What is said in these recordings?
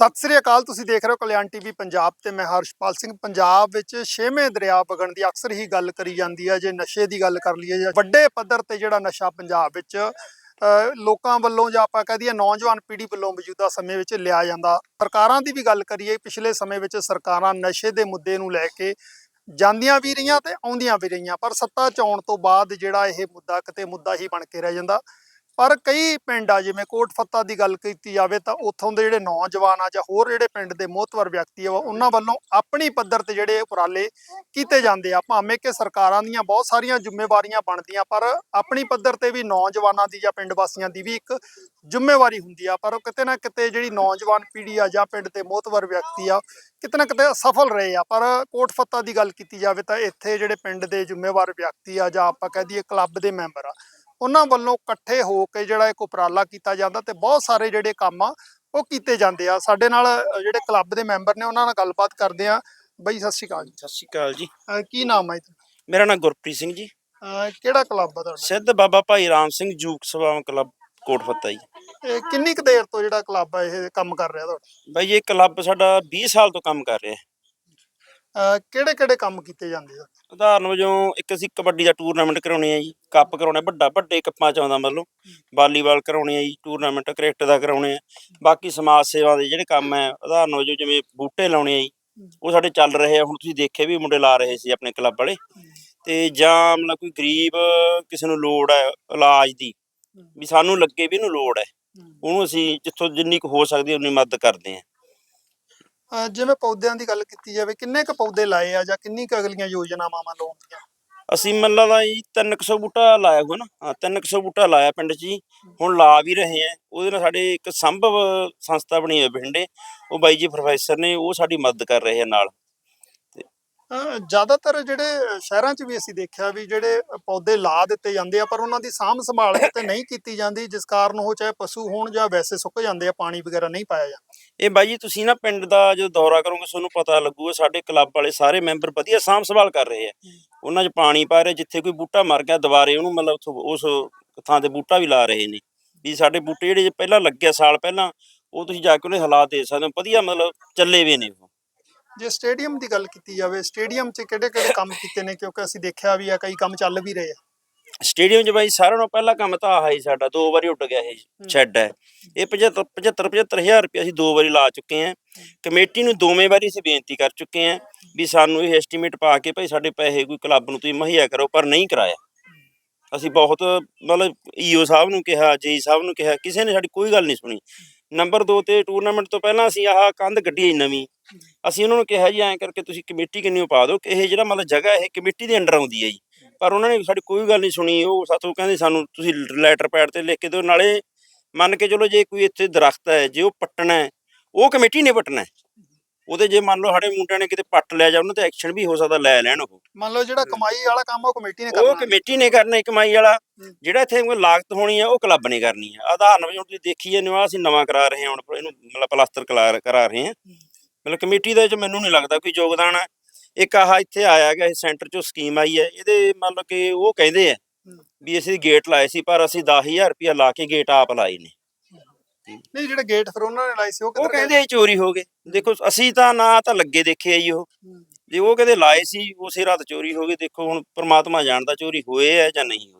ਸਤਿ ਸ੍ਰੀ ਅਕਾਲ, ਤੁਸੀਂ ਦੇਖ ਰਹੇ ਹੋ ਕਲਿਆਣ ਟੀਵੀ ਪੰਜਾਬ ਤੇ ਮੈਂ ਹਰਸ਼ਪਾਲ ਸਿੰਘ। ਪੰਜਾਬ ਵਿੱਚ ਛੇਵੇਂ ਦਰਿਆ ਵਗਣ ਦੀ ਅਕਸਰ ਹੀ ਗੱਲ ਕਰੀ ਜਾਂਦੀ ਹੈ, ਜੇ ਨਸ਼ੇ ਦੀ ਗੱਲ ਕਰ ਲਈਏ ਜਾਂ ਵੱਡੇ ਪੱਧਰ ਤੇ ਜਿਹੜਾ ਨਸ਼ਾ ਪੰਜਾਬ ਵਿੱਚ ਲੋਕਾਂ ਵੱਲੋਂ ਜਾਂ ਆਪਾਂ ਕਹਿ ਦਈਏ ਨੌਜਵਾਨ ਪੀੜ੍ਹੀ ਵੱਲੋਂ ਮੌਜੂਦਾ ਸਮੇਂ ਵਿੱਚ ਲਿਆ ਜਾਂਦਾ। ਸਰਕਾਰਾਂ ਦੀ ਵੀ ਗੱਲ ਕਰੀਏ, ਪਿਛਲੇ ਸਮੇਂ ਵਿੱਚ ਸਰਕਾਰਾਂ ਨਸ਼ੇ ਦੇ ਮੁੱਦੇ ਨੂੰ ਲੈ ਕੇ ਜਾਂਦੀਆਂ ਵੀ ਰਹੀਆਂ ਤੇ ਆਉਂਦੀਆਂ ਵੀ ਰਹੀਆਂ, ਪਰ ਸੱਤਾ ਚ ਆਉਣ ਤੋਂ ਬਾਅਦ ਜਿਹੜਾ ਇਹ ਮੁੱਦਾ ਕਿਤੇ ਮੁੱਦਾ ਹੀ ਬਣ ਕੇ ਰਹਿ ਜਾਂਦਾ। ਪਰ ਕਈ ਪਿੰਡ ਆ, ਜਿਵੇਂ ਕੋਟ ਫੱਤਾ ਦੀ ਗੱਲ ਕੀਤੀ ਜਾਵੇ ਤਾਂ ਉੱਥੋਂ ਦੇ ਜਿਹੜੇ ਨੌਜਵਾਨ ਆ ਜਾਂ ਹੋਰ ਜਿਹੜੇ ਪਿੰਡ ਦੇ ਮੋਹਤਵਰ ਵਿਅਕਤੀ ਆ ਉਹਨਾਂ ਵੱਲੋਂ ਆਪਣੀ ਪੱਧਰ ਤੇ ਜਿਹੜੇ ਉਪਰਾਲੇ ਕੀਤੇ ਜਾਂਦੇ ਆ। ਭਾਵੇਂ ਕਿ ਸਰਕਾਰਾਂ ਦੀਆਂ ਬਹੁਤ ਸਾਰੀਆਂ ਜ਼ਿੰਮੇਵਾਰੀਆਂ ਬਣਦੀਆਂ, ਪਰ ਆਪਣੀ ਪੱਧਰ ਤੇ ਵੀ ਨੌਜਵਾਨਾਂ ਦੀ ਜਾਂ ਪਿੰਡ ਵਾਸੀਆਂ ਦੀ ਵੀ ਇੱਕ ਜ਼ਿੰਮੇਵਾਰੀ ਹੁੰਦੀ ਆ। ਪਰ ਕਿਤੇ ਨਾ ਕਿਤੇ ਜਿਹੜੀ ਨੌਜਵਾਨ ਪੀੜ੍ਹੀ ਆ ਜਾਂ ਪਿੰਡ ਦੇ ਮੋਹਤਵਰ ਵਿਅਕਤੀ ਆ, ਕਿਤੇ ਨਾ ਕਿਤੇ ਸਫਲ ਰਹੇ ਆ। ਪਰ ਕੋਟ ਫੱਤਾ ਦੀ ਗੱਲ ਕੀਤੀ ਜਾਵੇ ਤਾਂ ਇੱਥੇ ਜਿਹੜੇ ਪਿੰਡ ਦੇ ਜ਼ਿੰਮੇਵਾਰ ਵਿਅਕਤੀ ਆ ਜਾਂ ਆਪਾਂ ਕਹਿ ਦਈਏ ਕਲੱਬ ਦੇ ਮੈਂਬਰ ਆ ਉਹਨਾਂ ਵੱਲੋਂ ਇਕੱਠੇ ਹੋ ਕੇ ਜਿਹੜਾ ਇੱਕ ਉਪਰਾਲਾ ਕੀਤਾ ਜਾਂਦਾ ਤੇ ਬਹੁਤ ਸਾਰੇ ਜਿਹੜੇ ਕੰਮ ਆ ਉਹ ਕੀਤੇ ਜਾਂਦੇ ਆ। ਸਾਡੇ ਨਾਲ ਜਿਹੜੇ ਕਲੱਬ ਦੇ ਮੈਂਬਰ ਨੇ ਉਹਨਾਂ ਨਾਲ ਗੱਲਬਾਤ ਕਰਦੇ ਆ। ਬਈ ਸਤਿ ਸ਼੍ਰੀ ਅਕਾਲ ਜੀ। ਸਤਿ ਸ਼੍ਰੀ ਅਕਾਲ ਜੀ। ਕੀ ਨਾਮ ਹੈ ਮੇਰਾ ਨਾਮ ਗੁਰਪ੍ਰੀਤ ਸਿੰਘ ਜੀ। ਕਿਹੜਾ ਕਲੱਬ ਆ ਤੁਹਾਡਾ? ਸਿੱਧ ਬਾਬਾ ਭਾਈ ਰਾਮ ਸਿੰਘ ਜੂਕ ਸਭਾ ਕਲੱਬ ਕੋਟ ਫੱਤਾ ਜੀ। ਕਿੰਨੀ ਕੁ ਦੇਰ ਤੋਂ ਜਿਹੜਾ ਕਲੱਬ ਆ ਇਹ ਕੰਮ ਕਰ ਰਿਹਾ ਤੁਹਾਡਾ? ਬਾਈ ਇਹ ਕਲੱਬ ਸਾਡਾ 20 ਸਾਲ ਤੋਂ ਕੰਮ ਕਰ ਰਿਹਾ। ਹੈ ਕਿਹੜੇ ਕਿਹੜੇ ਕੰਮ ਕੀਤੇ ਜਾਂਦੇ ਆ? ਉਦਾਹਰਨ ਵਜੋਂ ਇੱਕ ਅਸੀਂ ਕਬੱਡੀ ਦਾ ਟੂਰਨਾਮੈਂਟ ਕਰਾਉਣੇ ਆ ਜੀ, ਕੱਪ ਕਰਾਉਣੇ, ਵੱਡਾ ਵੱਡੇ ਕੱਪਾਂ ਚ ਆਉਂਦਾ ਮਤਲਬ, ਵਾਲੀਬਾਲ ਕਰਾਉਣੇ ਆ ਜੀ ਟੂਰਨਾਮੈਂਟ ਕ੍ਰਿਕਟ ਦਾ ਕਰਾਉਣੇ ਆ, ਬਾਕੀ ਸਮਾਜ ਸੇਵਾ ਦੇ ਜਿਹੜੇ ਕੰਮ ਹੈ, ਉਦਾਹਰਨ ਵਜੋਂ ਜਿਵੇਂ ਬੂਟੇ ਲਾਉਣੇ ਆ ਜੀ, ਉਹ ਸਾਡੇ ਚੱਲ ਰਹੇ ਆ, ਹੁਣ ਤੁਸੀਂ ਦੇਖੇ ਵੀ ਮੁੰਡੇ ਲਾ ਰਹੇ ਸੀ ਆਪਣੇ ਕਲੱਬ ਵਾਲੇ, ਤੇ ਜਾਂ ਮਤਲਬ ਕੋਈ ਗਰੀਬ ਕਿਸੇ ਨੂੰ ਲੋੜ ਹੈ ਇਲਾਜ ਦੀ, ਵੀ ਸਾਨੂੰ ਲੱਗੇ ਵੀ ਇਹਨੂੰ ਲੋੜ ਹੈ, ਉਹਨੂੰ ਅਸੀਂ ਜਿੱਥੋਂ ਜਿੰਨੀ ਕੁ ਹੋ ਸਕਦੀ ਉਨੀ ਮਦਦ ਕਰਦੇ ਆ ਅ, ਜਿਵੇਂ ਪੌਦਿਆਂ ਦੀ ਗੱਲ ਕੀਤੀ ਜਾਵੇ ਕਿੰਨੇ ਕੁ ਪੌਦੇ ਲਾਏ ਆ ਜਾਂ ਕਿੰਨੀ ਕੁ ਅਗਲੀਆਂ ਯੋਜਨਾਵਾਂ ਮੰਨ ਲਓ ਹੁੰਦੀਆਂ ਅਸੀਂ ਮੱਲਾ ਦਾ ਜੀ 300 ਬੂਟਾ ਲਾਇਆ ਹੋਇਆ ਨਾ। ਹਾਂ 300 ਬੂਟਾ ਲਾਇਆ ਪਿੰਡ 'ਚ ਜੀ। ਹੁਣ ਲਾ ਵੀ ਰਹੇ ਆ। ਉਹਦੇ ਨਾਲ ਸਾਡੇ ਇੱਕ ਸੰਭਵ ਸੰਸਥਾ ਬਣੀ ਹੋਈ ਹੈ ਬਠਿੰਡੇ ਉਹ ਬਾਈ ਜੀ ਪ੍ਰੋਫੈਸਰ ਨੇ ਉਹ ਸਾਡੀ ਮਦਦ ਕਰ ਰਹੇ ਆ ਨਾਲ। ਜ਼ਿਆਦਾਤਰ ਜਿਹੜੇ ਸ਼ਹਿਰਾਂ 'ਚ ਵੀ ਅਸੀਂ ਦੇਖਿਆ ਵੀ ਜਿਹੜੇ ਪੌਦੇ ਲਾ ਦਿੱਤੇ ਜਾਂਦੇ ਆ ਪਰ ਉਹਨਾਂ ਦੀ ਸਾਂਭ ਸੰਭਾਲ ਕਿਤੇ ਨਹੀਂ ਕੀਤੀ ਜਾਂਦੀ ਜਿਸ ਕਾਰਨ ਉਹ ਚਾਹੇ ਪਸ਼ੂ ਹੋਣ ਜਾਂ ਵੈਸੇ ਸੁੱਕ ਜਾਂਦੇ ਆ ਪਾਣੀ ਵਗੈਰਾ ਨਹੀਂ ਪਾਇਆ ਜਾਂਦਾ। ਇਹ ਬਾਈ ਜੀ ਤੁਸੀਂ ਨਾ ਪਿੰਡ ਦਾ ਜਦੋਂ ਦੌਰਾ ਕਰੋਗੇ ਤੁਹਾਨੂੰ ਪਤਾ ਲੱਗੂਗਾ ਸਾਡੇ ਕਲੱਬ ਵਾਲੇ ਸਾਰੇ ਮੈਂਬਰ ਵਧੀਆ ਸਾਂਭ ਸੰਭਾਲ ਕਰ ਰਹੇ ਆ। ਉਹਨਾਂ 'ਚ ਪਾਣੀ ਪਾ ਰਹੇ ਜਿੱਥੇ ਕੋਈ ਬੂਟਾ ਮਰ ਗਿਆ ਦੁਬਾਰੇ ਉਹਨੂੰ ਮਤਲਬ ਉਸ ਥਾਂ ਤੇ ਬੂਟਾ ਵੀ ਲਾ ਰਹੇ ਨੇ। ਵੀ ਸਾਡੇ ਬੂਟੇ ਜਿਹੜੇ ਪਹਿਲਾਂ ਲੱਗਿਆ ਸਾਲ ਪਹਿਲਾਂ ਉਹ ਤੁਸੀਂ ਜਾ ਕੇ ਉਹਨੇ ਹਾਲਾਤ ਦੇ ਸਕਦੇ ਹੋ ਵਧੀਆ ਮਤਲਬ ਚੱਲੇ ਵੀ ਨੇ ਉਹ। ਜੇ ਸਟੇਡੀਅਮ ਦੀ ਗੱਲ ਕੀਤੀ ਜਾਵੇ ਸਟੇਡੀਅਮ 'ਚ ਕਿਹੜੇ ਕਿਹੜੇ ਕੰਮ ਕੀਤੇ ਨੇ? ਕਿਉਂਕਿ ਅਸੀਂ ਦੇਖਿਆ ਵੀ ਆ ਕਈ ਕੰਮ ਚੱਲ ਵੀ ਰਹੇ ਆ। ਸਟੇਡੀਅਮ 'ਚ ਬਾਈ ਸਾਰਿਆਂ ਨਾਲੋਂ ਪਹਿਲਾ ਕੰਮ ਤਾਂ ਆਹ ਹੀ ਸਾਡਾ ਦੋ ਵਾਰੀ ਉੱਡ ਗਿਆ ਇਹ ਸ਼ੈੱਡ ਹੈ। ਇਹ 75 75 75000 ਰੁਪਏ ਅਸੀਂ ਦੋ ਵਾਰੀ ਲਾ ਚੁੱਕੇ ਹਾਂ। ਕਮੇਟੀ ਨੂੰ ਦੋਵੇਂ ਵਾਰੀ ਅਸੀਂ ਬੇਨਤੀ ਕਰ ਚੁੱਕੇ ਹਾਂ ਵੀ ਸਾਨੂੰ ਇਹ ਐਸਟੀਮੇਟ ਪਾ ਕੇ ਭਾਈ ਸਾਡੇ ਪੈਸੇ ਕੋਈ ਕਲੱਬ ਨੂੰ ਤੁਸੀਂ ਮੁਹੱਈਆ ਕਰੋ ਪਰ ਨਹੀਂ ਕਰਾਇਆ। ਅਸੀਂ ਬਹੁਤ ਮਤਲਬ ਈਓ ਸਾਹਿਬ ਨੂੰ ਕਿਹਾ ਜੇਈ ਸਾਹਿਬ ਨੂੰ ਕਿਹਾ ਕਿਸੇ ਨੇ ਸਾਡੀ ਕੋਈ ਗੱਲ ਨਹੀਂ ਸੁਣੀ। ਨੰਬਰ 2 ਤੇ ਟੂਰਨਾਮੈਂਟ ਤੋਂ ਪਹਿਲਾਂ ਅਸੀਂ ਆਹ ਕੰਧ ਗੱਡੀ ਹੈ ਨਵੀਂ ਅਸੀਂ ਉਹਨਾਂ ਨੂੰ ਕਿਹਾ ਜੀ, ਐਂ ਕਰਕੇ ਤੁਸੀਂ ਕਮੇਟੀ ਕਿੰਨੀ ਪਾ ਦਿਓ ਕਿ ਇਹ ਜਿਹੜਾ ਮਤਲਬ ਜਗ੍ਹਾ ਇਹ ਕਮੇਟੀ ਦੇ ਅੰਡਰ ਆਉਂਦੀ ਹੈ ਜੀ ਪਰ ਉਹਨਾਂ ਨੇ ਸਾਡੀ ਕੋਈ ਗੱਲ ਨਹੀਂ ਸੁਣੀ, ਉਹ ਸਾਥੋਂ ਕਹਿੰਦੇ ਸਾਨੂੰ ਤੁਸੀਂ ਲੈਟਰ ਪੈਡ ਤੇ ਲਿਖ ਕੇ ਦਿਓ, ਨਾਲੇ ਮੰਨ ਕੇ ਚਲੋ ਜੇ ਕੋਈ ਇੱਥੇ ਦਰਖਤ ਹੈ, ਜੇ ਉਹ ਪੱਟਣਾ ਹੈ, ਉਹ ਕਮੇਟੀ ਨੇ ਪੱਟਣਾ ਹੈ। ਉਹਦੇ ਜੇ ਮੰਨ ਲਓ ਸਾਡੇ ਮੁੰਡਿਆਂ ਨੇ ਕਿਤੇ ਪੱਟ ਲਿਆ ਜਾਂ ਉਹਨਾਂ ਤੇ ਐਕਸ਼ਨ ਵੀ ਹੋ ਸਕਦਾ ਲੈ ਲੈਣ ਉਹ। ਮੰਨ ਲਓ ਜਿਹੜਾ ਕਮਾਈ ਵਾਲਾ ਕੰਮ ਉਹ ਕਮੇਟੀ ਨੇ ਉਹ ਕਰਨਾ। ਕਮੇਟੀ ਨੇ ਕਰਨਾ ਹੈ ਕਮਾਈ ਵਾਲਾ। ਜਿਹੜਾ ਇੱਥੇ ਕੋਈ ਲਾਗਤ ਹੋਣੀ ਹੈ ਉਹ ਕਲੱਬ ਨੇ ਕਰਨੀ ਹੈ ਆਧਾਰਨ ਵਜੋਂ ਤੁਸੀਂ ਦੇਖੀ ਜਾਂਦੇ ਹੋ ਅਸੀਂ ਨਵਾਂ ਕਰਾ ਰਹੇ ਹਾਂ ਹੁਣ ਇਹਨੂੰ ਮਤਲਬ ਪਲਾਸਟਰ ਕਰਾ ਰਹੇ ਹਾਂ। ਮਤਲਬ ਕਮੇਟੀ ਦੇ ਵਿੱਚ ਮੈਨੂੰ ਨਹੀਂ ਲੱਗਦਾ ਕੋਈ ਯੋਗਦਾਨ ਹੈ ਇੱਕ ਆਹ ਇੱਥੇ ਆਇਆ ਗਿਆ ਸੈਂਟਰ ਚੋਂ ਸਕੀਮ ਆਈ ਹੈ ਇਹਦੇ ਮੰਨ ਲਓ ਕਿ ਉਹ ਕਹਿੰਦੇ ਆ। ਵੀ ਅਸੀਂ ਗੇਟ ਲਾਏ ਸੀ ਪਰ ਅਸੀਂ 10000 ਰੁਪਇਆ ਲਾ ਕੇ ਗੇਟ ਆਪ ਲਾਏ ਨੇ। ਨਹੀਂ ਜਿਹੜੇ ਗੇਟ ਫਿਰ ਉਹਨਾਂ ਨੇ ਲਾਏ ਸੀ ਉਹ ਉਹ ਕਿੱਧਰ ਗਏ? ਕਹਿੰਦੇ ਇਹ ਚੋਰੀ ਹੋ ਗਏ। ਦੇਖੋ ਅਸੀਂ ਤਾਂ ਨਾ ਤਾਂ ਲੱਗੇ ਦੇਖੇ ਆ ਜੀ ਉਹ। ਹੂੰ। ਜੇ ਉਹ ਕਹਿੰਦੇ ਲਾਏ ਸੀ ਉਸੇ ਰਾਤ ਚੋਰੀ ਹੋ ਗਈ। ਦੇਖੋ ਹੁਣ ਪ੍ਰਮਾਤਮਾ ਜਾਣਦਾ ਚੋਰੀ ਹੋਏ ਹੈ ਜਾਂ ਨਹੀਂ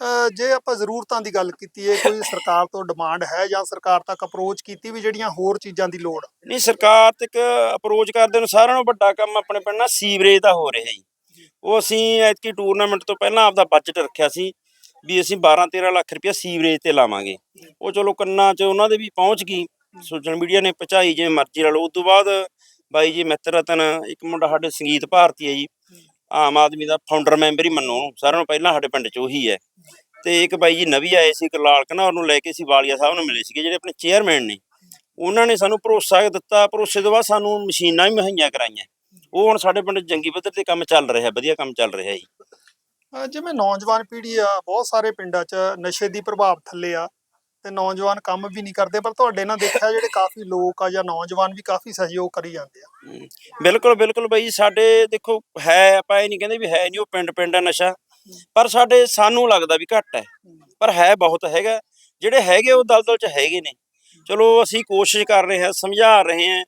ਅ, ਜੇ ਆਪਾਂ ਜ਼ਰੂਰਤਾਂ ਦੀ ਗੱਲ ਕੀਤੀ ਹੈ ਕੋਈ ਸਰਕਾਰ ਤੋਂ ਡਿਮਾਂਡ ਹੈ ਜਾਂ ਸਰਕਾਰ ਤੱਕ ਅਪਰੋਚ ਕੀਤੀ ਵੀ ਜਿਹੜੀਆਂ ਹੋਰ ਚੀਜ਼ਾਂ ਦੀ ਲੋੜ? ਆ? ਨਹੀਂ ਸਰਕਾਰ ਤੱਕ ਅਪਰੋਚ ਕਰਦੇ ਨੂੰ ਸਾਰਿਆਂ ਨਾਲੋਂ ਵੱਡਾ ਕੰਮ ਆਪਣੇ ਪਿੰਡ ਨਾਲ ਸੀਵਰੇਜ ਦਾ ਹੋ ਰਿਹਾ ਜੀ। ਉਹ ਅਸੀਂ ਐਤਕੀ ਟੂਰਨਾਮੈਂਟ ਤੋਂ ਪਹਿਲਾਂ ਆਪਦਾ ਬਜਟ ਰੱਖਿਆ ਸੀ। ਵੀ ਅਸੀਂ 12-13 ਲੱਖ ਰੁਪਇਆ ਸੀਵਰੇਜ ਤੇ ਲਾਵਾਂਗੇ। ਉਹ ਚਲੋ ਕੰਨਾਂ 'ਚ ਉਹਨਾਂ ਦੇ ਵੀ ਪਹੁੰਚ ਗਈ। ਸੋਸ਼ਲ ਮੀਡੀਆ ਨੇ ਪਹੁੰਚਾਈ ਜਿਵੇਂ ਮਰਜ਼ੀ ਲਾ ਲਓ। ਉਸ ਤੋਂ ਬਾਅਦ ਬਾਈ ਜੀ ਮਿੱਤਰ ਰਤਨ ਇੱਕ ਮੁੰਡਾ ਸਾਡੇ ਸੰਗੀਤ ਭਾਰਤੀ ਹੈ ਜੀ। ਆਮ ਆਦਮੀ ਦਾ ਫਾਊਂਡਰ ਮੈਂਬਰ ਹੀ ਮੰਨੋ। ਸਾਰਿਆਂ ਨੂੰ ਪਹਿਲਾਂ ਸਾਡੇ ਪਿੰਡ 'ਚ ਉਹੀ ਹੈ। ਤੇ ਇੱਕ ਬਾਈ ਜੀ ਨਵੀ ਆਏ ਸੀ ਕਰਲਾਲ ਘਨੌਰ ਨੂੰ ਲੈ ਕੇ ਅਸੀਂ ਵਾਲੀਆ ਸਾਹਿਬ ਨੂੰ ਮਿਲੇ ਸੀਗੇ ਜਿਹੜੇ ਆਪਣੇ ਚੇਅਰਮੈਨ ਨੇ। ਉਹਨਾਂ ਨੇ ਸਾਨੂੰ ਭਰੋਸਾ ਦਿੱਤਾ। ਭਰੋਸੇ ਤੋਂ ਬਾਅਦ ਸਾਨੂੰ ਮਸ਼ੀਨਾਂ ਵੀ ਮੁਹੱਈਆ ਕਰਾਈਆਂ। ਉਹ ਹੁਣ ਸਾਡੇ ਪਿੰਡ ਜੰਗੀ ਪੱਧਰ ਤੇ ਕੰਮ ਚੱਲ ਰਿਹਾ ਵਧੀਆ ਕੰਮ ਚੱਲ ਰਿਹਾ ਜੀ। ਅ, ਜਿਵੇਂ ਨੌਜਵਾਨ ਪੀੜ੍ਹੀ ਆ ਬਹੁਤ ਸਾਰੇ ਪਿੰਡਾਂ 'ਚ ਨਸ਼ੇ ਦੀ ਪ੍ਰਭਾਵ ਥੱਲੇ ਆ ਤੇ ਨੌਜਵਾਨ ਕੰਮ ਵੀ ਨਹੀਂ ਕਰਦੇ ਪਰ ਤੁਹਾਡੇ ਨਾਲ ਦੇਖਿਆ ਜਿਹੜੇ ਕਾਫੀ ਲੋਕ ਆ ਜਾਂ ਨੌਜਵਾਨ ਵੀ ਕਾਫੀ ਸਹਿਯੋਗ ਕਰੀ ਜਾਂਦੇ ਆ। ਹਮ, ਬਿਲਕੁਲ ਬਿਲਕੁਲ ਬਈ ਸਾਡੇ ਦੇਖੋ ਹੈ ਆਪਾਂ ਇਹ ਨਹੀਂ ਕਹਿੰਦੇ ਵੀ ਹੈ ਨਹੀਂ ਉਹ ਪਿੰਡ ਪਿੰਡ ਆ ਨਸ਼ਾ ਪਰ ਸਾਡੇ ਸਾਨੂੰ ਲੱਗਦਾ ਵੀ ਘੱਟ ਹੈ ਪਰ ਹੈ ਬਹੁਤ ਹੈਗਾ ਜਿਹੜੇ ਹੈਗੇ ਉਹ ਦਲਦਲ ਚ ਹੈਗੇ ਨੇ। ਚਲੋ ਅਸੀਂ ਕੋਸ਼ਿਸ਼ ਕਰ ਰਹੇ ਹਾਂ ਸਮਝਾ ਰਹੇ ਹਾਂ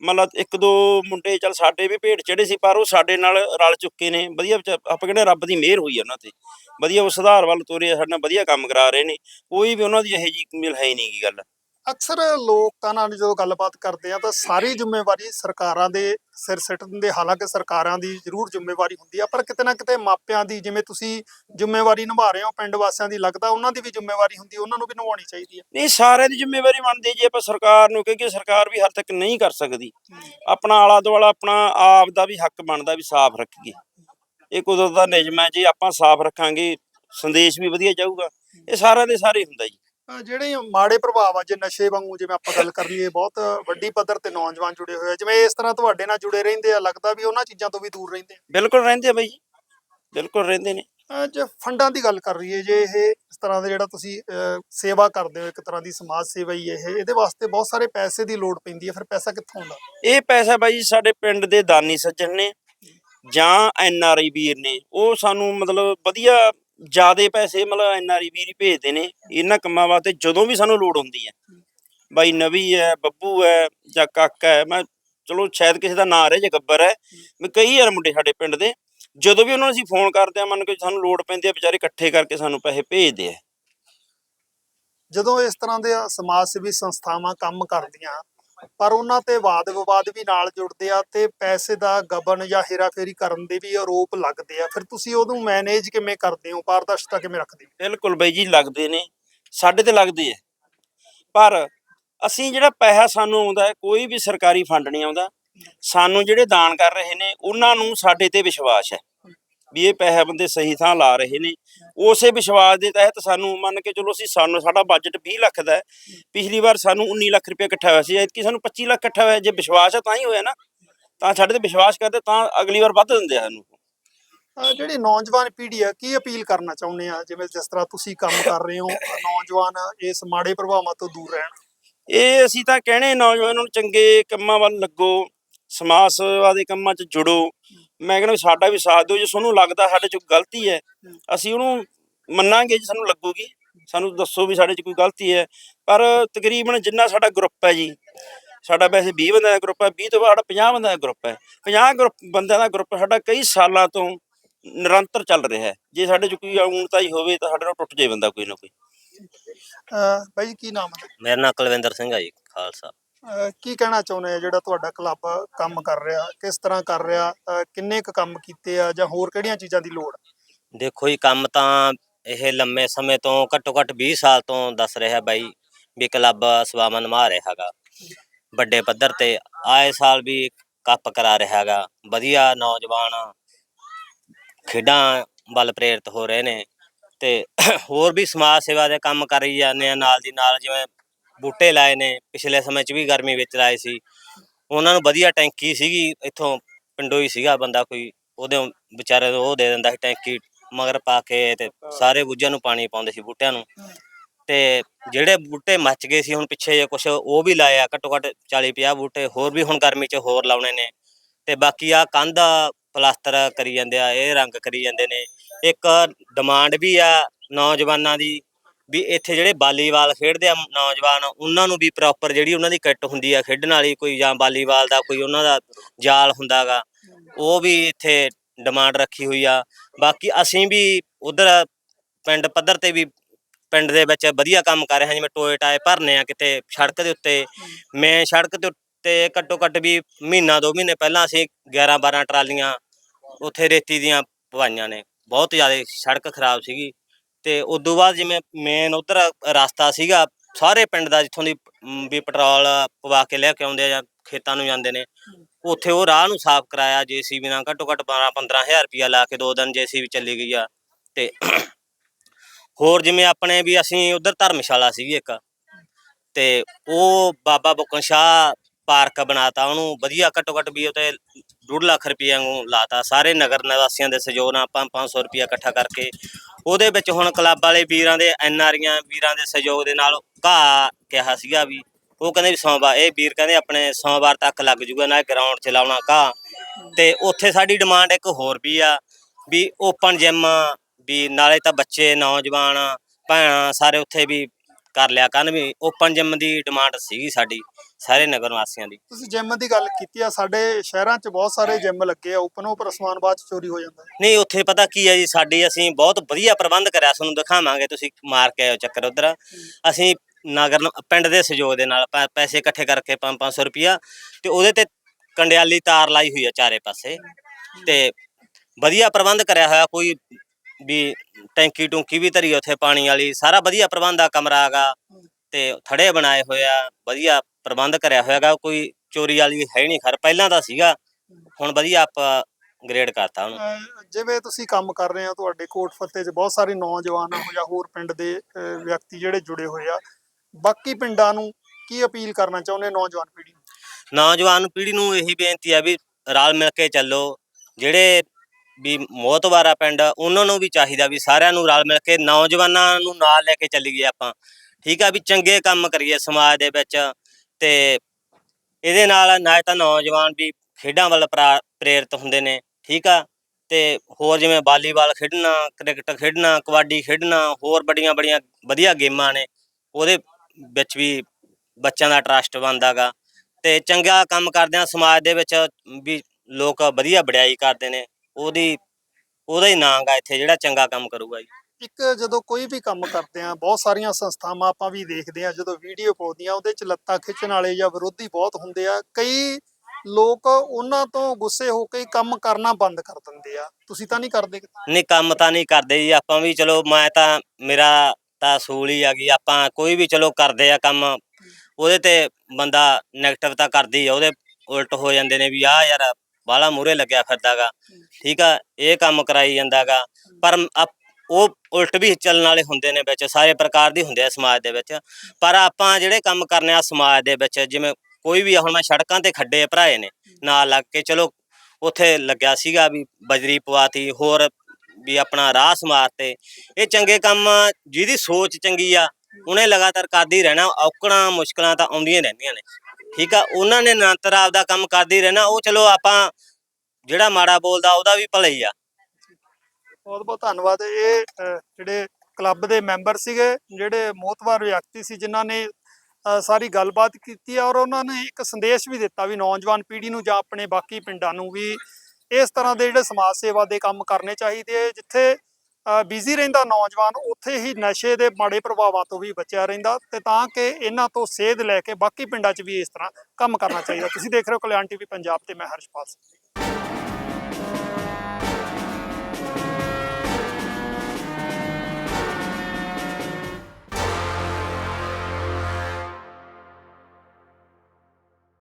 ਮਤਲਬ ਇੱਕ ਦੋ ਮੁੰਡੇ ਚੱਲ ਸਾਡੇ ਵੀ ਭੇਟ ਚੜੇ ਸੀ, ਪਰ ਉਹ ਸਾਡੇ ਨਾਲ ਰਲ ਚੁੱਕੇ ਨੇ। ਵਧੀਆ ਆਪਾਂ ਕਹਿੰਦੇ ਰੱਬ ਦੀ ਮਿਹਰ ਹੋਈ ਆ ਉਹਨਾਂ ਤੇ। ਵਧੀਆ ਉਹ ਸੁਧਾਰ ਵੱਲ ਤੁਰੇ ਸਾਡੇ ਨਾਲ, ਵਧੀਆ ਕੰਮ ਕਰਾ ਰਹੇ ਨੇ। ਕੋਈ ਵੀ ਉਹਨਾਂ ਦੀ ਇਹੋ ਜੀ ਮਿਲ ਹੈ ਹੀ ਨਹੀਂ ਗੀ ਗੱਲ। ਅਕਸਰ ਲੋਕਾਂ ਨਾਲ ਜਦੋਂ ਗੱਲਬਾਤ ਕਰਦੇ ਆ ਤਾਂ ਸਾਰੀ ਜ਼ਿੰਮੇਵਾਰੀ ਸਰਕਾਰਾਂ ਦੇ ਸਿਰ ਸਿੱਟ ਦਿੰਦੇ ਹਾਲਾਂਕਿ ਸਰਕਾਰਾਂ ਦੀ ਜ਼ਰੂਰ ਜ਼ਿੰਮੇਵਾਰੀ ਹੁੰਦੀ ਆ, ਪਰ ਕਿਤੇ ਨਾ ਕਿਤੇ ਮਾਪਿਆਂ ਦੀ, ਜਿਵੇਂ ਤੁਸੀਂ ਜ਼ਿੰਮੇਵਾਰੀ ਨਿਭਾ ਰਹੇ ਹੋ, ਪਿੰਡ ਵਾਸੀਆਂ ਦੀ ਲੱਗਦਾ ਉਹਨਾਂ ਦੀ ਵੀ ਜ਼ਿੰਮੇਵਾਰੀ ਹੁੰਦੀ ਉਹਨਾਂ ਨੂੰ ਵੀ ਨਿਭਾਉਣੀ ਚਾਹੀਦੀ ਆ। ਨਹੀਂ, ਸਾਰਿਆਂ ਦੀ ਜ਼ਿੰਮੇਵਾਰੀ ਬਣਦੀ ਜੀ ਆਪਾਂ ਸਰਕਾਰ ਨੂੰ, ਕਿਉਂਕਿ ਸਰਕਾਰ ਵੀ ਹਰ ਤੱਕ ਨਹੀਂ ਕਰ ਸਕਦੀ। ਆਪਣਾ ਆਲਾ ਦੁਆਲਾ ਆਪਣਾ ਆਪ ਦਾ ਵੀ ਹੱਕ ਬਣਦਾ ਵੀ ਸਾਫ਼ ਰੱਖੀਏ। ਇਹ ਕੁਦਰਤ ਦਾ ਨਿਯਮ ਹੈ ਜੇ, ਆਪਾਂ ਸਾਫ਼ ਰੱਖਾਂਗੇ, ਸੰਦੇਸ਼ ਵੀ ਵਧੀਆ ਜਾਊਗਾ। ਇਹ ਸਾਰਿਆਂ ਦੇ ਸਾਰੇ ਹੁੰਦਾ ਜੀ। ਜਿਹੜੇ ਮਾੜੇ ਪ੍ਰਭਾਵ ਆ ਜੇ ਨਸ਼ੇ ਵਾਂਗੂ ਜਿਵੇਂ ਆਪਾਂ ਗੱਲ ਕਰ ਲਈਏ ਬਹੁਤ ਵੱਡੀ ਪੱਧਰ ਤੇ ਨੌਜਵਾਨ ਜੁੜੇ ਹੋਏ ਆ। ਜਿਵੇਂ ਇਸ ਤਰ੍ਹਾਂ ਤੁਹਾਡੇ ਨਾਲ ਜੁੜੇ ਰਹਿੰਦੇ ਆ ਲੱਗਦਾ ਵੀ ਉਹਨਾਂ ਚੀਜ਼ਾਂ ਤੋਂ ਵੀ ਦੂਰ ਰਹਿੰਦੇ ਆ। ਬਿਲਕੁਲ ਰਹਿੰਦੇ ਆ ਬਾਈ ਜੀ ਬਿਲਕੁਲ ਰਹਿੰਦੇ ਨੇ। ਜੇ ਫੰਡਾਂ ਦੀ ਗੱਲ ਕਰ ਰਹੀਏ ਜੇ ਇਹ ਇਸ ਤਰ੍ਹਾਂ ਦਾ ਜਿਹੜਾ ਤੁਸੀਂ ਸੇਵਾ ਕਰਦੇ ਹੋ ਇੱਕ ਤਰ੍ਹਾਂ ਦੀ ਸਮਾਜ ਸੇਵਾ ਹੀ ਇਹ ਇਹਦੇ ਵਾਸਤੇ ਬਹੁਤ ਸਾਰੇ ਪੈਸੇ ਦੀ ਲੋੜ ਪੈਂਦੀ ਹੈ ਫਿਰ ਪੈਸਾ ਕਿੱਥੋਂ ਆਉਂਦਾ? ਇਹ ਪੈਸਾ ਬਾਈ ਜੀ ਸਾਡੇ ਪਿੰਡ ਦੇ ਦਾਨੀ ਸੱਜਣ ਨੇ ਜਾਂ ਐਨ ਆਰ ਆਈ ਵੀਰ ਨੇ ਉਹ ਸਾਨੂੰ ਮਤਲਬ ਵਧੀਆ ਜਿਆਦੇ ਪੈਸੇ ਮਤਲਬ ਐਨ ਵੀਰ ਭੇਜਦੇ ਨੇ, ਇਹਨਾਂ ਕੰਮਾਂ ਵਾਸਤੇ ਜਦੋਂ ਵੀ ਸਾਨੂੰ ਲੋੜ ਹੁੰਦੀ ਹੈ। ਬਾਈ ਨਵੀ ਹੈ, ਬੱਬੂ ਹੈ ਜਾਂ ਕਾਕਾ ਹੈ, ਮੈਂ ਚਲੋ ਸ਼ਾਇਦ ਕਿਸੇ ਦਾ ਨਾਂ ਰਹੇ ਜੇ, ਗੱਬਰ ਹੈ। ਵੀ ਕਈ ਯਾਰ ਮੁੰਡੇ ਸਾਡੇ ਪਿੰਡ ਦੇ, ਜਦੋਂ ਵੀ ਉਹਨਾਂ ਨੂੰ ਅਸੀਂ ਫੋਨ ਕਰਦੇ ਆ ਮੰਨ ਕੇ ਸਾਨੂੰ ਲੋੜ ਪੈਂਦੀ ਹੈ, ਵਿਚਾਰੇ ਇਕੱਠੇ ਕਰਕੇ ਸਾਨੂੰ ਪੈਸੇ ਭੇਜਦੇ ਆ। ਜਦੋਂ ਇਸ ਤਰ੍ਹਾਂ ਦੇ ਸਮਾਜ ਸੇਵੀ ਸੰਸਥਾਵਾਂ ਕੰਮ ਕਰਦੀਆਂ ਪਰ ਉਹਨਾਂ ਤੇ ਵਾਦ ਵਿਵਾਦ ਵੀ ਨਾਲ ਜੁੜਦੇ ਆ ਤੇ ਪੈਸੇ ਦਾ ਗਬਨ ਜਾਂ ਹੇਰਾਫੇਰੀ ਕਰਨ ਦੇ ਵੀ ਆਰੋਪ ਲੱਗਦੇ ਆ। ਫਿਰ ਤੁਸੀਂ ਉਹਨੂੰ ਮੈਨੇਜ ਕਿਵੇਂ ਕਰਦੇ ਹੋ? ਪਾਰਦਰਸ਼ਤਾ ਕਿਵੇਂ ਰੱਖਦੇ ਹੋ? ਬਿਲਕੁਲ ਬਾਈ ਜੀ, ਲੱਗਦੇ ਨੇ। ਸਾਡੇ ਤੇ ਲੱਗਦੇ ਆ। ਪਰ ਅਸੀਂ ਜਿਹੜਾ ਪੈਸਾ ਸਾਨੂੰ ਆਉਂਦਾ ਹੈ, ਕੋਈ ਵੀ ਸਰਕਾਰੀ ਫੰਡ ਨਹੀਂ ਆਉਂਦਾ। ਸਾਨੂੰ ਜਿਹੜੇ ਦਾਨ ਕਰ ਰਹੇ ਨੇ, ਉਹਨਾਂ ਨੂੰ ਸਾਡੇ ਤੇ ਵਿਸ਼ਵਾਸ ਹੈ। ਵੀ ਇਹ ਪੈਸਾ ਬੰਦੇ ਸਹੀ ਥਾਂ ਲਾ ਰਹੇ ਨੇ। ਉਸੇ ਵਿਸ਼ਵਾਸ ਦੇ ਤਹਿਤ ਸਾਨੂੰ ਮੰਨ ਕੇ ਚਲੋ ਅਸੀਂ ਸਾਨੂੰ ਸਾਡਾ ਬਜਟ 20 ਲੱਖ ਦਾ ਹੈ। ਪਿਛਲੀ ਵਾਰ ਸਾਨੂੰ 19 ਲੱਖ ਰੁਪਏ ਇਕੱਠਾ ਹੋਇਆ ਸੀ ਐਤਕੀ ਸਾਨੂੰ 25 ਲੱਖ ਇਕੱਠਾ ਹੋਇਆ। ਜੇ ਵਿਸ਼ਵਾਸ ਹੈ ਤਾਂ ਹੀ ਹੋਇਆ ਨਾ ਤਾਂ ਸਾਡੇ ਤੇ ਵਿਸ਼ਵਾਸ ਕਰਦੇ ਤਾਂ ਅਗਲੀ ਵਾਰ ਵੱਧ ਦਿੰਦੇ ਆ ਸਾਨੂੰ। ਜਿਹੜੀ ਨੌਜਵਾਨ ਪੀੜ੍ਹੀ ਆ ਕੀ ਅਪੀਲ ਕਰਨਾ ਚਾਹੁੰਦੇ ਆ? ਜਿਵੇਂ ਜਿਸ ਤਰ੍ਹਾਂ ਤੁਸੀਂ ਕੰਮ ਕਰ ਰਹੇ ਹੋ ਨੌਜਵਾਨ ਇਸ ਮਾੜੇ ਪ੍ਰਭਾਵਾਂ ਤੋਂ ਦੂਰ ਰਹਿਣ। ਇਹ ਅਸੀਂ ਤਾਂ ਕਹਿਣੇ ਨੌਜਵਾਨਾਂ ਨੂੰ ਚੰਗੇ ਕੰਮਾਂ ਵੱਲ ਲੱਗੋ ਸਮਾਜ ਸੇਵਾ ਦੇ ਕੰਮਾਂ 'ਚ ਜੁੜੋ। ਮੈਂ ਕਹਿੰਦਾ ਵੀ ਸਾਡਾ ਵੀ ਸਾਥ ਦਿਓ ਜੇ ਤੁਹਾਨੂੰ ਲੱਗਦਾ ਸਾਡੇ 'ਚ ਕੋਈ ਗਲਤੀ ਹੈ ਅਸੀਂ ਉਹਨੂੰ ਮੰਨਾਂਗੇ ਜੇ ਸਾਨੂੰ ਲੱਗੂਗੀ ਸਾਨੂੰ ਦੱਸੋ ਵੀ ਸਾਡੇ 'ਚ ਕੋਈ ਗਲਤੀ ਹੈ। ਪਰ ਤਕਰੀਬਨ ਜਿੰਨਾ ਸਾਡਾ ਗਰੁੱਪ ਹੈ ਜੀ ਸਾਡਾ ਵੈਸੇ 20 ਬੰਦਿਆਂ ਦਾ ਗਰੁੱਪ ਹੈ 20 ਤੋਂ ਬਾਅਦ 50 ਬੰਦਿਆਂ ਦਾ ਗਰੁੱਪ ਹੈ। 50 ਗਰੁੱਪ ਬੰਦਿਆਂ ਦਾ ਗਰੁੱਪ ਸਾਡਾ ਕਈ ਸਾਲਾਂ ਤੋਂ ਨਿਰੰਤਰ ਚੱਲ ਰਿਹਾ ਹੈ। ਜੇ ਸਾਡੇ 'ਚ ਕੋਈ ਹੀ ਹੋਵੇ ਤਾਂ ਸਾਡੇ ਨਾਲ ਟੁੱਟ ਜਾਏ ਬੰਦਾ ਕੋਈ ਨਾ ਕੋਈ। ਬਾਈ ਜੀ ਕੀ ਨਾਮ ਹੈ? ਮੇਰਾ ਨਾਮ ਕੁਲਵਿੰਦਰ ਸਿੰਘ ਆ ਜੀ ਖਾਲਸਾ। ਅਹ ਕੀ ਕਹਿਣਾ ਚਾਹੁੰਦੇ ਆ ਜਿਹੜਾ ਤੁਹਾਡਾ ਕਲੱਬ ਕੰਮ ਕਰ ਰਿਹਾ? ਕਿਸ ਤਰ੍ਹਾਂ ਕਰ ਰਿਹਾ? ਅਹ ਕਿੰਨੇ ਕੁ ਕੰਮ ਕੀਤੇ ਆ ਜਾਂ ਹੋਰ ਕਿਹੜੀਆਂ ਚੀਜ਼ਾਂ ਦੀ ਲੋੜ? ਆ? ਦੇਖੋ ਜੀ, ਕੰਮ ਤਾਂ ਇਹ ਲੰਮੇ ਸਮੇਂ ਤੋਂ ਘੱਟੋ ਘੱਟ 20 ਸਾਲ ਤੋਂ ਦੱਸ ਰਿਹਾ ਬਾਈ ਵੀ ਕਲੱਬ ਸਵਾਮਨ ਨਿਭਾ ਰਿਹਾ ਹੈਗਾ। ਵੱਡੇ ਪੱਧਰ ਤੇ ਆਏ ਸਾਲ ਵੀ ਕੱਪ ਕਰਾ ਰਿਹਾ ਹੈਗਾ। ਵਧੀਆ ਨੌਜਵਾਨ ਖੇਡਾਂ ਵੱਲ ਪ੍ਰੇਰਿਤ ਹੋ ਰਹੇ ਨੇ ਤੇ ਹੋਰ ਵੀ ਸਮਾਜ ਸੇਵਾ ਦੇ ਕੰਮ ਕਰੀ ਜਾਂਦੇ ਆ ਨਾਲ ਦੀ ਨਾਲ ਜਿਵੇਂ ਬੂਟੇ ਲਾਏ ਨੇ, ਪਿਛਲੇ ਸਮੇਂ 'ਚ ਵੀ ਗਰਮੀ ਵਿੱਚ ਲਾਏ ਸੀ। ਉਹਨਾਂ ਨੂੰ ਵਧੀਆ ਟੈਂਕੀ ਸੀਗੀ, ਇੱਥੋਂ ਪਿੰਡੋਂ ਹੀ ਸੀਗਾ ਬੰਦਾ ਕੋਈ, ਉਹਦੇ ਵਿਚਾਰੇ ਨੂੰ ਉਹ ਦੇ ਦਿੰਦਾ ਸੀ ਟੈਂਕੀ ਮਗਰ ਪਾ ਕੇ ਤੇ ਸਾਰੇ ਬੂਝਿਆਂ ਨੂੰ ਪਾਣੀ ਪਾਉਂਦੇ ਸੀ ਬੂਟਿਆਂ ਨੂੰ। ਤੇ ਜਿਹੜੇ ਬੂਟੇ ਮੱਚ ਗਏ ਸੀ, ਹੁਣ ਪਿੱਛੇ ਜੇ ਕੁਛ ਉਹ ਵੀ ਲਾਏ ਆ ਘੱਟੋ ਘੱਟ 40 50 ਬੂਟੇ, ਹੋਰ ਵੀ ਹੁਣ ਗਰਮੀ 'ਚ ਹੋਰ ਲਾਉਣੇ ਨੇ। ਤੇ ਬਾਕੀ ਆ ਕੰਧ ਪਲਾਸਟਰ ਕਰੀ ਜਾਂਦੇ ਆ, ਇਹ ਰੰਗ ਕਰੀ ਜਾਂਦੇ ਨੇ। ਇੱਕ ਡਿਮਾਂਡ ਵੀ ਆ ਨੌਜਵਾਨਾਂ ਦੀ ਵੀ ਇੱਥੇ ਜਿਹੜੇ ਵਾਲੀਬਾਲ ਖੇਡਦੇ ਆ ਨੌਜਵਾਨ, ਉਹਨਾਂ ਨੂੰ ਵੀ ਪ੍ਰੋਪਰ ਜਿਹੜੀ ਉਹਨਾਂ ਦੀ ਕਿੱਟ ਹੁੰਦੀ ਆ ਖੇਡਣ ਵਾਲੀ, ਕੋਈ ਜਾਂ ਵਾਲੀਬਾਲ ਦਾ ਕੋਈ ਉਹਨਾਂ ਦਾ ਜਾਲ ਹੁੰਦਾਗਾ, ਉਹ ਵੀ ਇੱਥੇ ਡਿਮਾਂਡ ਰੱਖੀ ਹੋਈ ਆ। ਬਾਕੀ ਅਸੀਂ ਵੀ ਉਧਰ ਪਿੰਡ ਪੱਧਰ ਤੇ ਵੀ ਪਿੰਡ ਦੇ ਵਿੱਚ ਵਧੀਆ ਕੰਮ ਕਰ ਰਹੇ ਹਾਂ, ਜਿਵੇਂ ਟੋਏ ਟਾਏ ਭਰਨੇ ਆ ਕਿਤੇ ਸੜਕ ਦੇ ਉੱਤੇ। ਮੈਂ ਸੜਕ ਦੇ ਉੱਤੇ ਘੱਟੋ ਘੱਟ ਵੀ ਮਹੀਨਾ, ਦੋ ਮਹੀਨੇ ਪਹਿਲਾਂ ਅਸੀਂ 11 12 ਟਰਾਲੀਆਂ ਉੱਥੇ ਰੇਤੀ ਦੀਆਂ ਪਵਾਈਆਂ ਨੇ। ਬਹੁਤ ਜ਼ਿਆਦਾ ਸੜਕ ਖਰਾਬ ਸੀਗੀ। ਤੇ ਉਦੋਂ ਬਾਅਦ ਜਿਵੇਂ ਮੇਨ ਉਧਰ ਰਸਤਾ ਸੀਗਾ ਸਾਰੇ ਪਿੰਡ ਦਾ ਜਿੱਥੋਂ ਦੀ ਮ, ਵੀ ਪੈਟਰੋਲ ਪਵਾ ਕੇ ਲੈ ਕੇ ਆਉਂਦੇ ਆ ਜਾਂ ਖੇਤਾਂ ਨੂੰ ਜਾਂਦੇ ਨੇ ਉੱਥੇ ਉਹ ਰਾਹ ਨੂੰ ਸਾਫ਼ ਕਰਾਇਆ ਜੀਸੀਬੀ ਨਾਲ ਘੱਟੋ ਘੱਟ 12 15000 ਰੁਪਇਆ ਲਾ ਕੇ ਦੋ ਦਿਨ ਜੀਸੀਬੀ ਚੱਲੀ ਗਈ ਆ ਤੇ ਹੋਰ ਜਿਵੇਂ ਆਪਣੇ ਵੀ ਅਸੀਂ ਉਧਰ ਧਰਮਸ਼ਾਲਾ ਸੀਗੀ ਇੱਕ ਤੇ ਉਹ ਬਾਬਾ ਬੁੱਕਣ ਸ਼ਾਹ ਪਾਰਕ ਬਣਾਤਾ, ਉਹਨੂੰ ਵਧੀਆ ਘੱਟੋ ਘੱਟ ਵੀ ਉਤੇ 2 ਲੱਖ ਰੁਪਏ ਨੂੰ ਲਾਤਾ। ਸਾਰੇ ਨਗਰ ਨਿਵਾਸੀਆਂ ਦੇ ਸਹਿਯੋਗ ਨਾਲ ਆਪਾਂ 500 ਰੁਪਇਆ ਇਕੱਠਾ ਕਰਕੇ, ਉਹਦੇ ਵਿੱਚ ਹੁਣ ਕਲੱਬ ਵਾਲੇ ਵੀਰਾਂ ਦੇ ਐਨਆਰੀਆਂ ਵੀਰਾਂ ਦੇ ਸਹਿਯੋਗ ਦੇ ਨਾਲ ਘਾਹ ਕਿਹਾ ਸੀਗਾ ਵੀ, ਉਹ ਕਹਿੰਦੇ ਵੀ ਸੋਮਵਾਰ, ਇਹ ਵੀਰ ਕਹਿੰਦੇ ਆਪਣੇ ਸੋਮਵਾਰ ਤੱਕ ਲੱਗ ਜੂਗਾ ਨਾ ਗਰਾਊਂਡ 'ਚ ਲਾਉਣਾ ਘਾਹ। ਤੇ ਉੱਥੇ ਸਾਡੀ ਡਿਮਾਂਡ ਇੱਕ ਹੋਰ ਵੀ ਆ, ਵੀ ਓਪਨ ਜਿਮ ਵੀ ਨਾਲੇ ਤਾਂ ਬੱਚੇ, ਨੌਜਵਾਨ, ਭੈਣਾਂ ਸਾਰੇ ਉੱਥੇ ਵੀ ਕਰ ਲਿਆ ਕਰਨ ਵੀ। ਓਪਨ ਜਿਮ ਦੀ ਡਿਮਾਂਡ ਸੀਗੀ ਸਾਡੀ ਸਾਰੇ ਨਗਰ ਵਾਸੀਆਂ ਦੀ। ਤੁਸੀਂ ਜਿਮ ਦੀ ਗੱਲ ਕੀਤੀ ਆ ਸਾਡੇ ਸ਼ਹਿਰਾਂ 'ਚ ਬਹੁਤ ਸਾਰੇ ਜਿਮ ਲੱਗੇ ਆ ਓਪਨ ਉੱਪਰ ਸਮਾਨ ਬਾਅਦ 'ਚ ਚੋਰੀ ਹੋ ਜਾਂਦਾ ਹੈ। ਨਹੀਂ ਉੱਥੇ ਪਤਾ ਕੀ ਹੈ ਜੀ ਸਾਡੀ ਅਸੀਂ ਬਹੁਤ ਵਧੀਆ ਪ੍ਰਬੰਧ ਕਰਿਆ ਤੁਹਾਨੂੰ ਦਿਖਾਵਾਂਗੇ ਤੁਸੀਂ ਮਾਰ ਕੇ ਆਇਓ ਚੱਕਰ ਉਧਰ। ਅਸੀਂ ਨਗਰ ਨ- ਪਿੰਡ ਦੇ ਸਹਿਯੋਗ ਦੇ ਨਾਲ ਪੈ- ਪੈਸੇ ਇਕੱਠੇ ਕਰਕੇ 5-500 ਰੁਪਿਆ ਤੇ ਉਹਦੇ ਤੇ ਕੰਡਿਆਲੀ ਤਾਰ ਲਾਈ ਹੋਈ ਆ ਚਾਰੇ ਪਾਸੇ। ਤੇ ਵਧੀਆ ਪ੍ਰਬੰਧ ਕਰਿਆ ਹੋਇਆ ਕੋਈ ਵੀ ਟੈਂਕੀ ਟੂੰਕੀ ਵੀ ਧਰੀ ਆ ਉੱਥੇ ਪਾਣੀ ਵਾਲੀ। ਸਾਰਾ ਵਧੀਆ ਪ੍ਰਬੰਧ ਆ ਕਮਰਾ ਹੈਗਾ ਤੇ ਥੜੇ ਬਣਾਏ ਹੋਏ ਆ ਵਧੀਆ ਪ੍ਰਬੰਧ ਕਰਿਆ ਹੋਇਆਗਾ ਕੋਈ ਚੋਰੀ ਵਾਲੀ ਹੈ ਨਹੀਂ ਖਰ ਪਹਿਲਾਂ ਤਾਂ ਸੀਗਾ ਹੁਣ ਵਧੀਆ ਆਪਾਂ ਗ੍ਰੇਡ ਕਰਤਾ ਉਹਨੂੰ। ਅਹ ਜਿਵੇਂ ਤੁਸੀਂ ਕੰਮ ਕਰ ਰਹੇ ਹੋ ਤੁਹਾਡੇ ਕੋਟ ਫੱਤੇ 'ਚ ਬਹੁਤ ਸਾਰੇ ਨੌਜਵਾਨ ਹੋ ਜਾਂ ਹੋਰ ਪਿੰਡ ਦੇ ਅਹ ਵਿਅਕਤੀ ਜਿਹੜੇ ਜੁੜੇ ਹੋਏ ਆ ਬਾਕੀ ਪਿੰਡਾਂ ਨੂੰ ਕੀ ਅਪੀਲ ਕਰਨਾ ਚਾਹੁੰਦੇ ਨੌਜਵਾਨ ਪੀੜ੍ਹੀ ਨੂੰ? ਨੌਜਵਾਨ ਪੀੜ੍ਹੀ ਨੂੰ ਇਹੀ ਬੇਨਤੀ ਹੈ ਵੀ ਰਲ ਮਿਲ ਕੇ ਚੱਲੋ। ਜਿਹੜੇ ਵੀ ਮੋਤਵਾਰਾ ਪਿੰਡ ਉਹਨਾਂ ਨੂੰ ਵੀ ਚਾਹੀਦਾ ਵੀ ਸਾਰਿਆਂ ਨੂੰ ਰਲ ਮਿਲ ਕੇ ਨੌਜਵਾਨਾਂ ਨੂੰ ਨਾਲ ਲੈ ਕੇ ਚੱਲੀਏ ਆਪਾਂ। ਠੀਕ ਆ ਵੀ ਚੰਗੇ ਕੰਮ ਕਰੀਏ ਸਮਾਜ ਦੇ ਵਿੱਚ ਤੇ ਇਹਦੇ ਨਾਲ ਨਾ ਤਾਂ ਨੌਜਵਾਨ ਵੀ ਖੇਡਾਂ ਵੱਲ ਪ੍ਰਾ- ਪ੍ਰੇਰਿਤ ਹੁੰਦੇ ਨੇ, ਠੀਕ ਆ? ਤੇ ਹੋਰ ਜਿਵੇਂ ਵਾਲੀਬਾਲ ਖੇਡਣਾ, ਕ੍ਰਿਕਟ ਖੇਡਣਾ, ਕਬੱਡੀ ਖੇਡਣਾ, ਹੋਰ ਬੜੀਆਂ ਬੜੀਆਂ ਵਧੀਆ ਗੇਮਾਂ ਨੇ, ਉਹਦੇ ਵਿੱਚ ਵੀ ਬੱਚਿਆਂ ਦਾ ਟਰਸਟ ਬਣਦਾਗਾ। ਤੇ ਚੰਗਾ ਕੰਮ ਕਰਦਿਆਂ ਸਮਾਜ ਦੇ ਵਿੱਚ ਵੀ ਲੋਕ ਵਧੀਆ ਵਡਿਆਈ ਕਰਦੇ ਨੇ। ਉਹਦੀ ਉਹਦਾ ਹੀ ਨਾਂ ਗਾ ਇੱਥੇ ਜਿਹੜਾ ਚੰਗਾ ਕੰਮ ਕਰੂਗਾ ਜੀ। ਇੱਕ ਜਦੋਂ ਕੋਈ ਵੀ ਕੰਮ ਕਰਦੇ ਆ ਬਹੁਤ ਸਾਰੀਆਂ ਸੰਸਥਾਵਾਂ ਆਪਾਂ ਵੀ ਦੇਖਦੇ ਆ ਜਦੋਂ ਵੀਡੀਓ ਪਾਉਂਦੀਆਂ ਉਹਦੇ 'ਚ ਲੱਤਾਂ ਖਿੱਚਣ ਵਾਲੇ ਜਾਂ ਵਿਰੋਧੀ ਬਹੁਤ ਹੁੰਦੇ ਆ ਕਈ ਲੋਕ ਉਹਨਾਂ ਤੋਂ ਗੁੱਸੇ ਹੋ ਕੇ ਕੰਮ ਕਰਨਾ ਬੰਦ ਕਰ ਦਿੰਦੇ ਆ। ਤੁਸੀਂ ਤਾਂ ਨਹੀਂ ਕਰਦੇ ਨਹੀਂ ਕੰਮ ਤਾਂ ਨਹੀਂ ਕਰਦੇ ਜੀ ਆਪਾਂ ਵੀ ਚਲੋ ਮੈਂ ਤਾਂ ਮੇਰਾ ਤਾਂ ਅਸੂਲ ਹੀ ਆ ਗਈ ਆਪਾਂ ਕੋਈ ਵੀ ਚਲੋ ਕਰਦੇ ਆ ਕੰਮ ਉਹਦੇ ਤੇ ਬੰਦਾ 네ਗੇਟਿਵ ਤਾਂ ਕਰਦੀ ਆ ਉਹਦੇ ਉਲਟ ਹੋ ਜਾਂਦੇ ਨੇ ਵੀ ਆ ਯਾਰ ਬਾਲਾ ਮੂਰੇ ਲੱਗਿਆ ਫਿਰਦਾਗਾ। ਠੀਕ ਆ ਇਹ ਕੰਮ ਕਰਾਈ ਜਾਂਦਾਗਾ। ਪਰ ਆਪ- ਉਹ ਉਲਟ ਵੀ ਚੱਲਣ ਵਾਲੇ ਹੁੰਦੇ ਨੇ ਵਿੱਚ ਸਾਰੇ ਪ੍ਰਕਾਰ ਦੀ ਹੁੰਦੇ ਆ ਸਮਾਜ ਦੇ ਵਿੱਚ। ਪਰ ਆਪਾਂ ਜਿਹੜੇ ਕੰਮ ਕਰਨੇ ਆ ਸਮਾਜ ਦੇ ਵਿੱਚ ਜਿਵੇਂ ਕੋਈ ਵੀ ਆ, ਹੁਣ ਮੈਂ ਸੜਕਾਂ ਤੇ ਖੱਡੇ ਭਰਾਏ ਨੇ ਨਾਲ ਲੱਗ ਕੇ ਚਲੋ ਉੱਥੇ ਲੱਗਿਆ ਸੀਗਾ ਵੀ ਬਜਰੀ ਪਵਾਤੀ ਹੋਰ ਵੀ ਆਪਣਾ ਰਾਹ ਸਮਾਰਤੇ। ਇਹ ਚੰਗੇ ਕੰਮ ਜਿਹਦੀ ਸੋਚ ਚੰਗੀ ਆ ਉਹਨੇ ਲਗਾਤਾਰ ਕਰਦੀ ਹੀ ਰਹਿਣਾ ਔਕੜਾਂ ਮੁਸ਼ਕਲਾਂ ਤਾਂ ਆਉਂਦੀਆਂ ਹੀ ਰਹਿੰਦੀਆਂ ਨੇ। ਠੀਕ ਆ ਉਹਨਾਂ ਨੇ ਨਿਰੰਤਰ ਆਪਦਾ ਕੰਮ ਕਰਦੇ ਰਹਿਣਾ ਉਹ ਚਲੋ ਆਪਾਂ ਜਿਹੜਾ ਮਾੜਾ ਬੋਲਦਾ ਉਹਦਾ ਵੀ ਭਲਾ ਹੀ ਆ। ਬਹੁਤ ਬਹੁਤ ਧੰਨਵਾਦ। ਇਹ ਅਹ, ਜਿਹੜੇ ਕਲੱਬ ਦੇ ਮੈਂਬਰ ਸੀਗੇ ਜਿਹੜੇ ਮੋਤਵਾਰ ਵਿਅਕਤੀ ਸੀ ਜਿਨ੍ਹਾਂ ਨੇ ਅਹ, ਸਾਰੀ ਗੱਲਬਾਤ ਕੀਤੀ ਔਰ ਉਹਨਾਂ ਨੇ ਇੱਕ ਸੰਦੇਸ਼ ਵੀ ਦਿੱਤਾ ਵੀ ਨੌਜਵਾਨ ਪੀੜ੍ਹੀ ਨੂੰ ਜਾਂ ਆਪਣੇ ਬਾਕੀ ਪਿੰਡਾਂ ਨੂੰ ਵੀ ਇਸ ਤਰ੍ਹਾਂ ਦੇ ਜਿਹੜੇ ਸਮਾਜ ਸੇਵਾ ਦੇ ਕੰਮ ਕਰਨੇ ਚਾਹੀਦੇ ਆ, ਜਿੱਥੇ ਬਿਜ਼ੀ ਰਹਿੰਦਾ ਨੌਜਵਾਨ ਉੱਥੇ ਹੀ ਨਸ਼ੇ ਦੇ ਮਾੜੇ ਪ੍ਰਭਾਵਾਂ ਤੋਂ ਵੀ ਬਚਿਆ ਰਹਿੰਦਾ ਤੇ ਤਾਂ ਕਿ ਇਹਨਾਂ ਤੋਂ ਸੇਧ ਲੈ ਕੇ ਬਾਕੀ ਪਿੰਡਾਂ 'ਚ ਵੀ ਇਸ ਤਰ੍ਹਾਂ ਕੰਮ ਕਰਨਾ ਚਾਹੀਦਾ। ਤੁਸੀਂ ਦੇਖ ਰਹੇ ਹੋ ਕਲਿਆਣ ਟੀਵੀ ਪੰਜਾਬ ਤੇ ਮੈਂ ਹਰਸ਼ਪਾਲ ਸਿੰਘ।